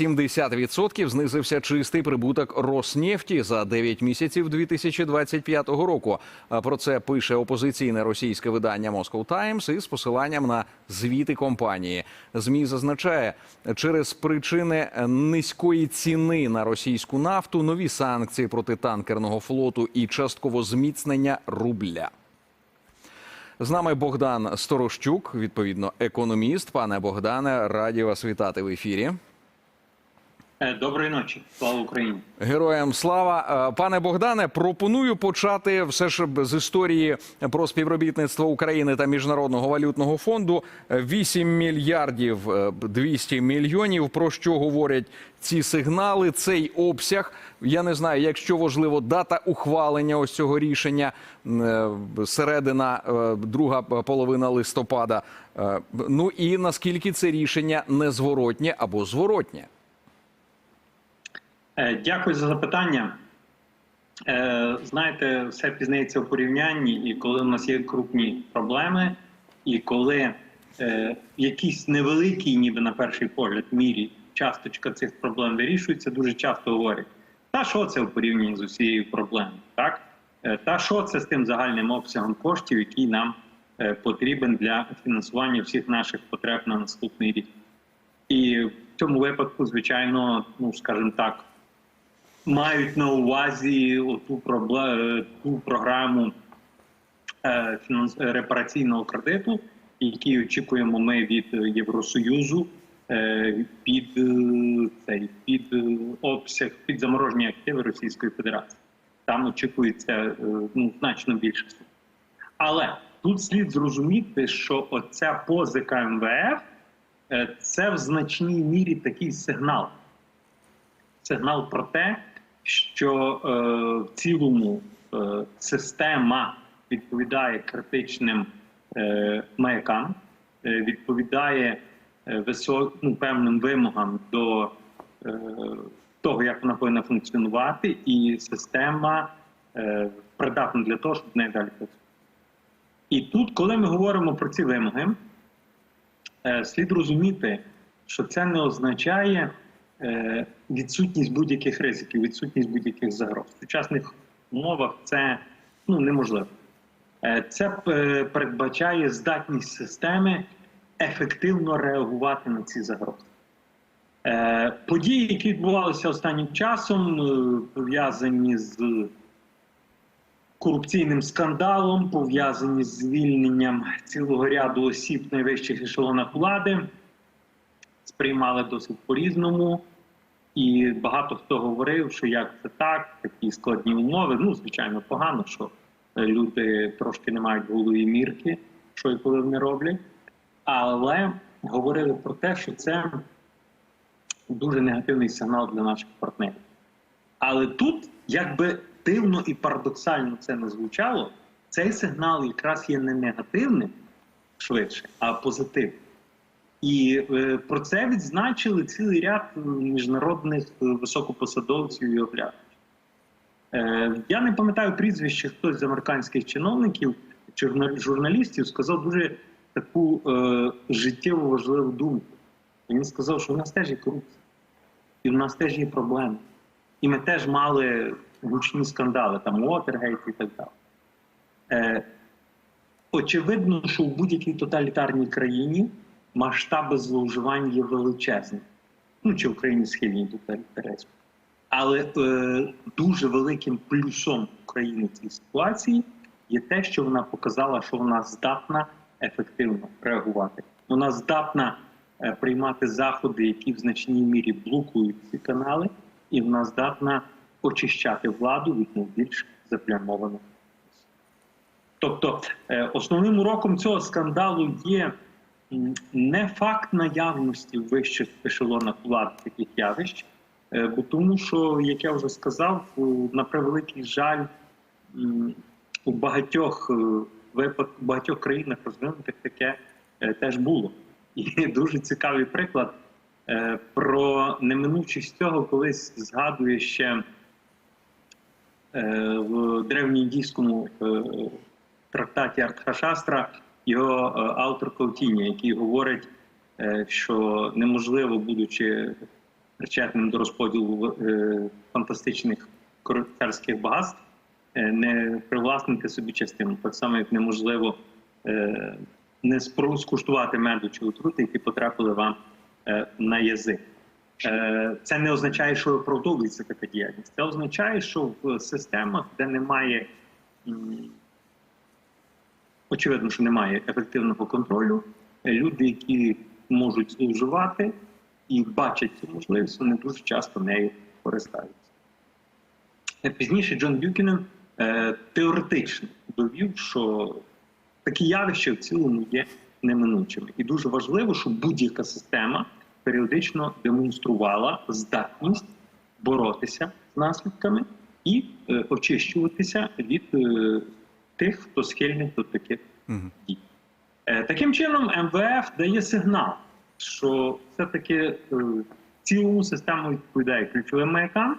70% знизився чистий прибуток Роснефті за 9 місяців 2025 року. Про це пише опозиційне російське видання Moscow Times із посиланням на звіти компанії. Змі зазначає, через причини низької ціни на російську нафту, нові санкції проти танкерного флоту і частково зміцнення рубля. З нами Богдан Сторощук, відповідно, економіст. Пане Богдане, раді вас вітати в ефірі. Е, Доброї ночі, слава Україні. Героям слава, Е, пане Богдане. Пропоную почати все ж з історії про співробітництво України та міжнародного валютного фонду. 8 мільярдів е, 200 мільйонів. Про що говорять ці сигнали? Цей обсяг. Я не знаю, якщо важливо, дата ухвалення ось цього рішення е, середина, е, друга половина листопада. Е, Ну і наскільки це рішення незворотнє або зворотнє? Е, Дякую за запитання. Е, Знаєте, все пізнається в порівнянні, і коли у нас є крупні проблеми, і коли е, в якійсь невеликій, ніби на перший погляд, мірі часточка цих проблем вирішується, дуже часто говорять: та що це в порівнянні з усією проблемою? Так? Е, Та що це з тим загальним обсягом коштів, який нам е, потрібен для фінансування всіх наших потреб на наступний рік? І в цьому випадку, звичайно, ну скажімо так, мають на увазі ту, ту програму е, репараційного кредиту, який очікуємо ми від Євросоюзу е, під е, цей під е, обсяг під заморожені активи Російської Федерації. Там очікується е, ну, значно більше. Але тут слід зрозуміти, що оця позика МВФ е, це в значній мірі такий сигнал. Сигнал про те, що е, в цілому е, система відповідає критичним е, маякам, е, відповідає е, висо- ну, певним вимогам до е, того, як вона повинна функціонувати, і система е, придатна для того, щоб в неї далі. І тут, коли ми говоримо про ці вимоги, е, слід розуміти, що це не означає відсутність будь-яких ризиків, відсутність будь-яких загроз. В сучасних умовах це ну, неможливо. Е, Це е, передбачає здатність системи ефективно реагувати на ці загрози. Е, Події, які відбувалися останнім часом, е, пов'язані з корупційним скандалом, пов'язані з звільненням цілого ряду осіб найвищих ешелонах влади, сприймали досить по-різному. І багато хто говорив, що як це так, такі складні умови. Ну, звичайно, погано, що е, люди трошки не мають голові мірки, що і коли вони роблять. Але говорили про те, що це дуже негативний сигнал для наших партнерів. Але тут, якби дивно і парадоксально це не звучало, цей сигнал якраз є не негативним швидше, а позитивним. І е, про це відзначили цілий ряд е, міжнародних е, високопосадовців і оглядачів. Е, я не пам'ятаю прізвище хтось з американських чиновників чи журналістів сказав дуже таку е, життєво важливу думку. Він сказав, що в нас теж є корупція, і в нас теж є проблеми. І ми теж мали гучні скандали, там Уотергейт і так далі. Е, очевидно, що в будь-якій тоталітарній країні масштаби зловживань є величезні. Ну, чи Україні схильні до тоталітаризму. Але е, дуже великим плюсом України в цій ситуації є те, що вона показала, що вона здатна ефективно реагувати. Вона здатна е, приймати заходи, які в значній мірі блокують ці канали, і вона здатна очищати владу від найбільш заплямованих. Тобто, е, основним уроком цього скандалу є не факт наявності в вищих ешелонах влади таких явищ, е, бо тому, що, як я вже сказав, на превеликий жаль, у багатьох е, випадках, у багатьох країнах розвинутих таке е, теж було. І дуже цікавий приклад про неминучість цього колись згадує ще в древньоіндійському трактаті Артхашастра його е, автор Каутіння, який говорить, е, що неможливо, будучи причетним до розподілу е, фантастичних королівських багатств, не привласнити собі частину. Так само, як неможливо не скуштувати меду чи отрути, які потрапили вам на язик. Це не означає, що виправдовується така діяльність. Це означає, що в системах, де немає очевидно, що немає ефективного контролю. Люди, які можуть зловживати і бачать цю можливість, вони дуже часто нею користаються. Е, Пізніше Джон Бюкінен е, теоретично довів, що такі явища в цілому є неминучими. І дуже важливо, щоб будь-яка система періодично демонструвала здатність боротися з наслідками і е, очищуватися від тих, хто схильний до таких дій. Е, таким чином, МВФ дає сигнал, що все-таки е, цілому систему відповідає ключовим маякам.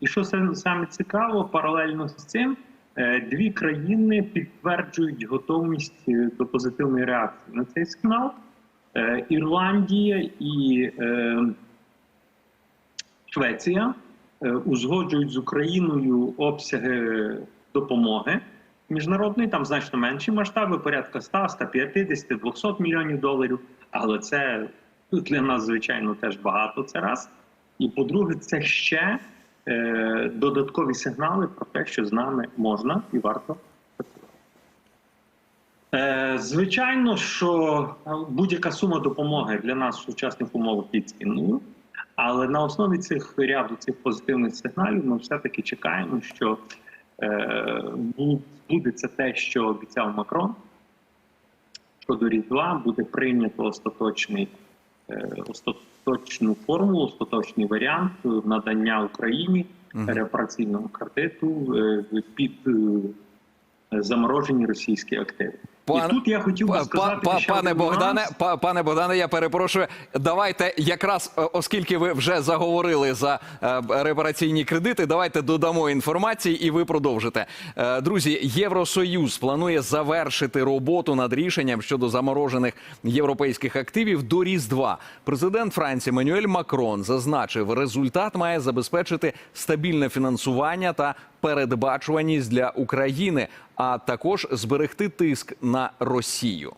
І що саме цікаво, паралельно з цим е, дві країни підтверджують готовність е, до позитивної реакції на цей сигнал. Е, Ірландія і е, Швеція е, узгоджують з Україною обсяги допомоги міжнародної, там значно менші масштаби, порядка 100, 150, 200 мільйонів доларів. Але це для нас, звичайно, теж багато. Це раз. І по-друге, це ще е, додаткові сигнали про те, що з нами можна і варто працювати. Е, звичайно, що будь-яка сума допомоги для нас в сучасних умовах є цінною. Але на основі цих ряду цих позитивних сигналів ми все-таки чекаємо, що е, бу- те, що обіцяв Макрон. Щодо Різдва буде прийнято остаточний, е, остаточну формулу, остаточний варіант надання Україні репараційного кредиту е, під заморожені російські активи. Пан- І тут я хотів би сказати, па- ще пане Богдане, па- пане Богдане, я перепрошую. Давайте якраз, е, оскільки ви вже заговорили за е, репараційні кредити, давайте додамо інформації, і ви продовжите. Е, Друзі, Євросоюз планує завершити роботу над рішенням щодо заморожених європейських активів до Різдва. Президент Франції Мануель Макрон зазначив, результат має забезпечити стабільне фінансування та передбачуваність для України, а також зберегти тиск на Росію.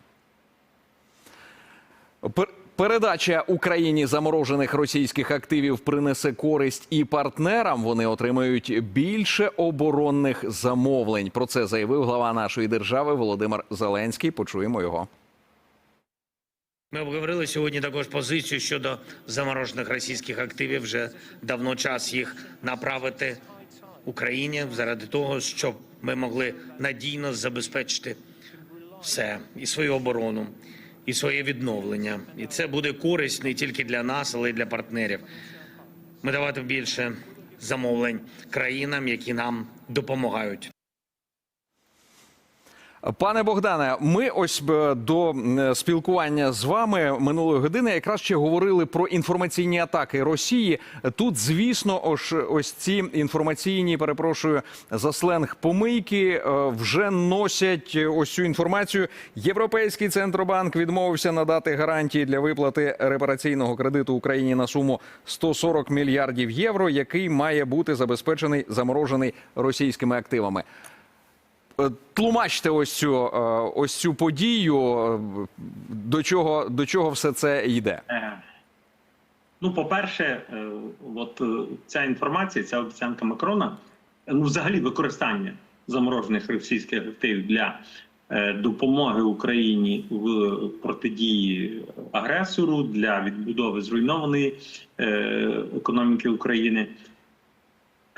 Пер- Передача Україні заморожених російських активів принесе користь і партнерам. Вони отримають більше оборонних замовлень. Про це заявив глава нашої держави Володимир Зеленський. Почуємо його. Ми обговорили сьогодні також позицію щодо заморожених російських активів. Вже давно час їх направити Україні заради того, щоб ми могли надійно забезпечити все і свою оборону, і своє відновлення. І це буде користь не тільки для нас, але й для партнерів. Ми давати більше замовлень країнам, які нам допомагають. Пане Богдане, ми ось е, до спілкування з вами минулої години якраз ще говорили про інформаційні атаки Росії. Тут, звісно, ось, ось ці інформаційні, перепрошую за сленг помийки е, вже носять ось цю інформацію. Європейський центробанк відмовився надати гарантії для виплати репараційного кредиту Україні на суму 140 мільярдів євро, який має бути забезпечений заморожений російськими активами. Тлумачте ось цю е, ось цю подію. е, До чого до чого все це йде? Е, Ну, по-перше, от ця інформація, ця обіцянка Макрона, ну, взагалі використання заморожених російських активів для допомоги Україні в протидії агресору для відбудови зруйнованої економіки України.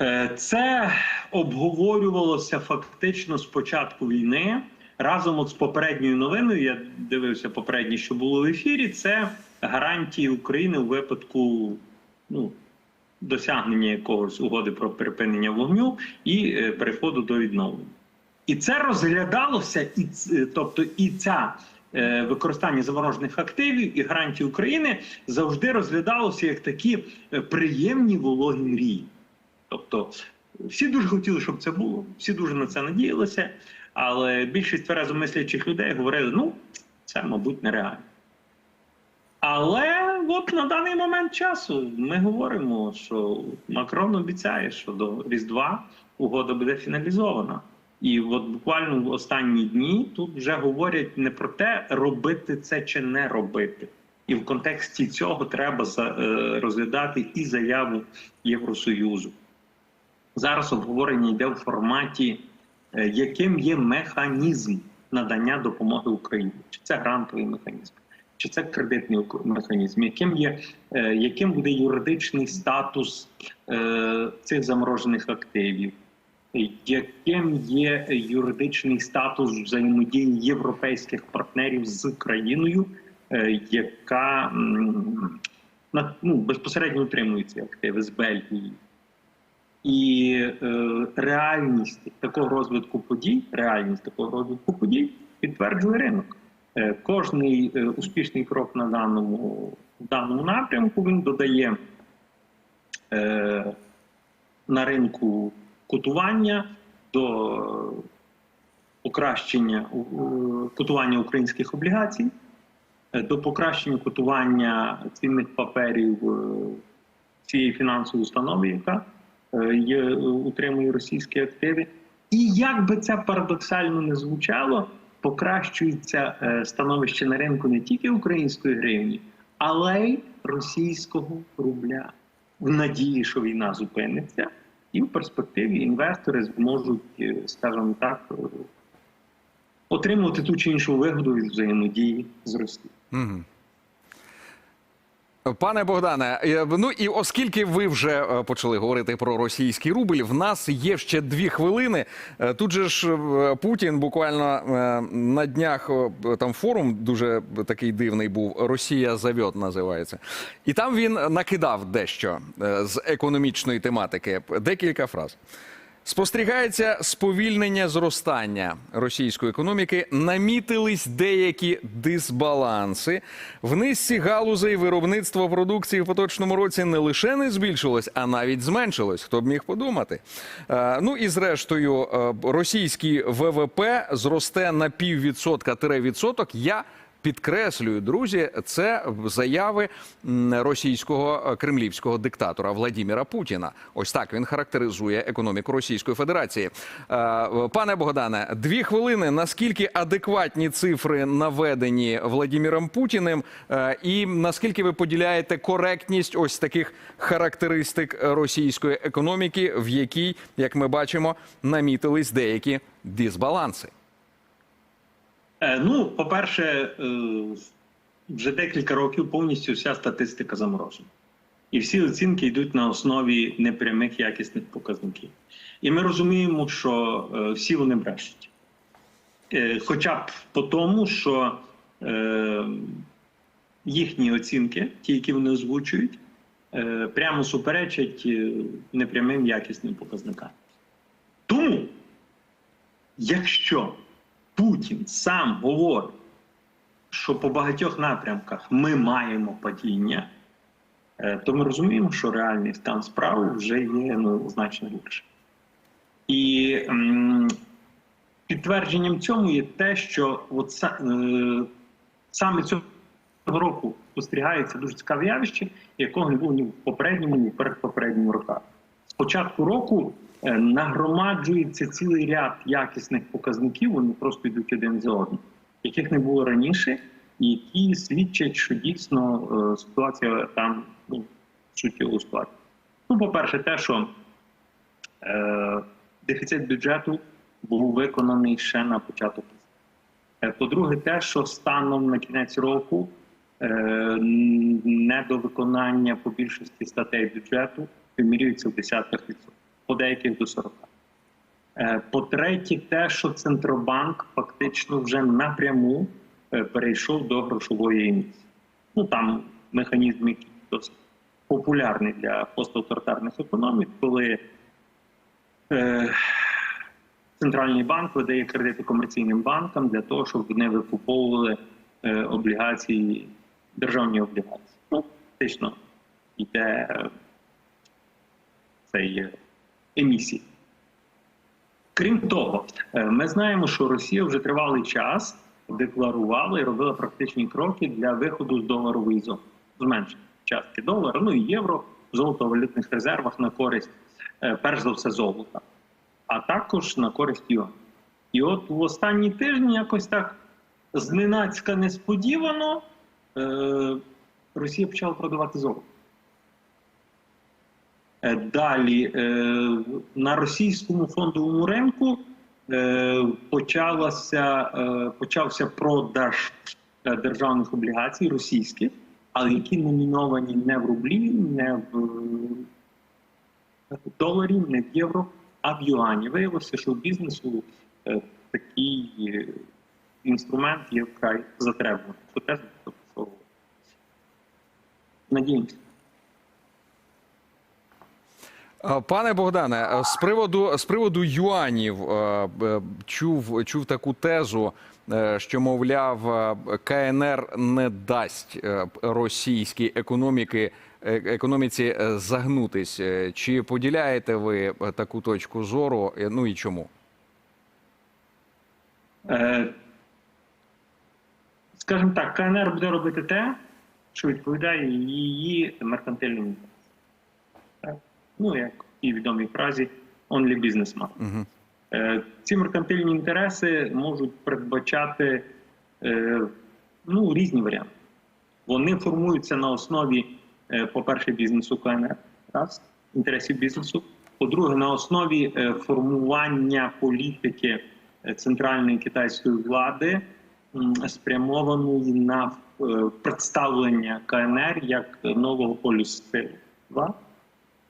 Е, Це обговорювалося фактично з початку війни разом от з попередньою новиною. Я дивився попереднє, що було в ефірі. Це гарантії України у випадку ну, досягнення якогось угоди про припинення вогню і е, переходу до відновлення. І це розглядалося, і тобто і ця е, використання заморожених активів і гарантії України завжди розглядалося як такі е, приємні вологі мрії. Тобто всі дуже хотіли, щоб це було, всі дуже на це надіялися, але більшість тверезо мислячих людей говорили: ну, це, мабуть, нереально. Але от на даний момент часу ми говоримо, що Макрон обіцяє, що до Різдва угода буде фіналізована. І от буквально в останні дні тут вже говорять не про те, робити це чи не робити. І в контексті цього треба е, розглядати і заяву Євросоюзу. Зараз обговорення йде в форматі, е, яким є механізм надання допомоги Україні, чи це грантовий механізм, чи це кредитний механізм, яким є е, яким буде юридичний статус е, цих заморожених активів, яким є юридичний статус взаємодії європейських партнерів з країною, яка ну, безпосередньо утримує ці активи з Бельгії. І е, реальність такого розвитку подій, реальність такого розвитку подій підтверджує ринок. Е, кожний е, успішний крок на даному, даному напрямку він додає е, на ринку котування до покращення е, котування українських облігацій, е, до покращення котування цінних паперів е, цієї фінансової установи, яка є, е, утримує російські активи. І як би це парадоксально не звучало, покращується е, становище на ринку не тільки української гривні, але й російського рубля в надії, що війна зупиниться, і в перспективі інвестори зможуть, е, скажімо так, е, отримувати ту чи іншу вигоду від взаємодії з Росією. Пане Богдане, е, ну і оскільки ви вже е, почали говорити про російський рубль, в нас є ще дві хвилини. Е, Тут же ж Путін буквально на днях там форум дуже такий дивний був. Росія завьот називається, і там він накидав дещо з економічної тематики. Декілька фраз. Спостерігається сповільнення зростання російської економіки. Намітились деякі дисбаланси. В низці галузей виробництво продукції в поточному році не лише не збільшилось, а навіть зменшилось. Хто б міг подумати? Е, ну і зрештою, е, російський ВВП зросте на піввідсотка тире відсоток. Я Підкреслюю, друзі, це заяви російського е, кремлівського диктатора Владіміра Путіна. Ось так він характеризує економіку Російської Федерації. Е, Пане Богдане, дві хвилини. Наскільки адекватні цифри наведені Владіміром Путіним, е, і наскільки ви поділяєте коректність ось таких характеристик російської економіки, в якій, як ми бачимо, намітились деякі дисбаланси? Е, Ну, по-перше, е, вже декілька років повністю вся статистика заморожена. І всі оцінки йдуть на основі непрямих якісних показників. І ми розуміємо, що е, всі вони брешуть. Хоча б по тому, що їхні оцінки, ті, які вони озвучують, прямо суперечать непрямим якісним показникам. Тому, якщо Путін сам говорить, що по багатьох напрямках ми маємо падіння, е, то ми розуміємо, що реальний стан справи вже є ну, значно гірше. І підтвердженням цьому є те, що от, е, саме цього року спостерігається дуже цікаве явище, якого не було ні в попередньому, ні в передпопередньому роках. З початку року нагромаджується цілий ряд якісних показників, вони просто йдуть один за одним, яких не було раніше, і які свідчать, що дійсно е, ситуація там ну, суттєво складна. Ну, по-перше, те, що е, дефіцит бюджету був виконаний ще на початок. Е, По-друге, те, що станом на кінець року е, недовиконання по більшості статей бюджету вимірюється в десятках відсотків, по деяких до 40. Е, По-третє, те, що Центробанк фактично вже напряму е, перейшов до грошової емісії. Ну там механізм, який досить популярний для поставтортарних економік, коли е, центральний банк видає кредити комерційним банкам для того, щоб вони викуповували е, облігації, державні облігації. Ну, фактично йде е, цей е, емісії. Крім того, е, ми знаємо, що Росія вже тривалий час декларувала і робила практичні кроки для виходу з доларової зони. зменшення частки долара, ну і євро в золотовалютних резервах на користь, е, перш за все, золота, а також на користь юаня. І от в останні тижні якось так зненацька несподівано е, Росія почала продавати золото. Е, Далі е, на російському фондовому ринку е, почалася, почався продаж державних облігацій російських, але які номіновані не в рублі, не в доларі, не в євро, а в юані. Виявилося, що у бізнесу такий інструмент є вкрай затребуваний. Надіємося. Е, Пане Богдане, е, з приводу з приводу юанів е, чув чув таку тезу, е, що мовляв КНР не дасть російській економіки економіці загнутись. Чи поділяєте ви таку точку зору? Ну і чому? Скажімо так, КНР буде робити те, що відповідає її. Так? Ну, як в тій відомій фразі «only businessman». Угу. Ці меркантильні інтереси можуть передбачати е, ну, різні варіанти. Вони формуються на основі, е, по-перше, бізнесу КНР, раз, інтересів бізнесу. По-друге, на основі формування політики центральної китайської влади, спрямованої на представлення КНР як нового полюсу сили.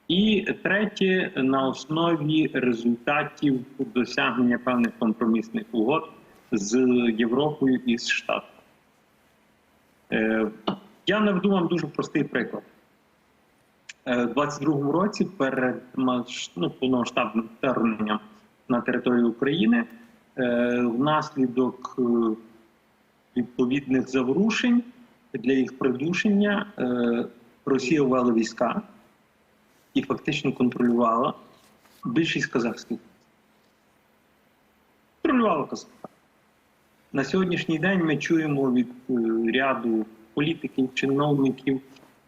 І третє на основі результатів досягнення певних компромісних угод з Європою і з Штатами. Е, я наведу вам дуже простий приклад. Е, У 22-му році перед ну, повномасштабним вторгненням на територію України е, внаслідок е, відповідних заворушень для їх придушення е, Росія ввела війська і фактично контролювала більшість казахських. Контролювала Казахстан. На сьогоднішній день ми чуємо від е, ряду політиків, чиновників,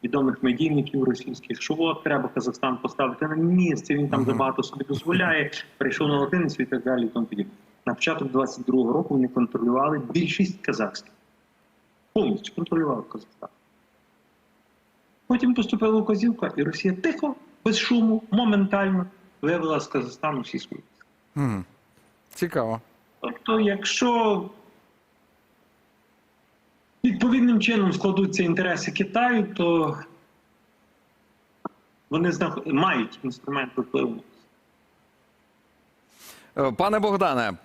відомих медійників російських, що от треба Казахстан поставити на місце, він там забагато собі дозволяє, прийшов на латиницю і так далі. І тому. На початок 22-го року вони контролювали більшість казахських. Повністю контролювали Казахстан. Потім поступила указівка, і Росія тихо, без шуму, моментально вивела з Казахстану всі свої. Угу. Цікаво. Тобто, якщо відповідним чином складуться інтереси Китаю, то вони знах- мають інструменти впливу. Е, Пане Богдане,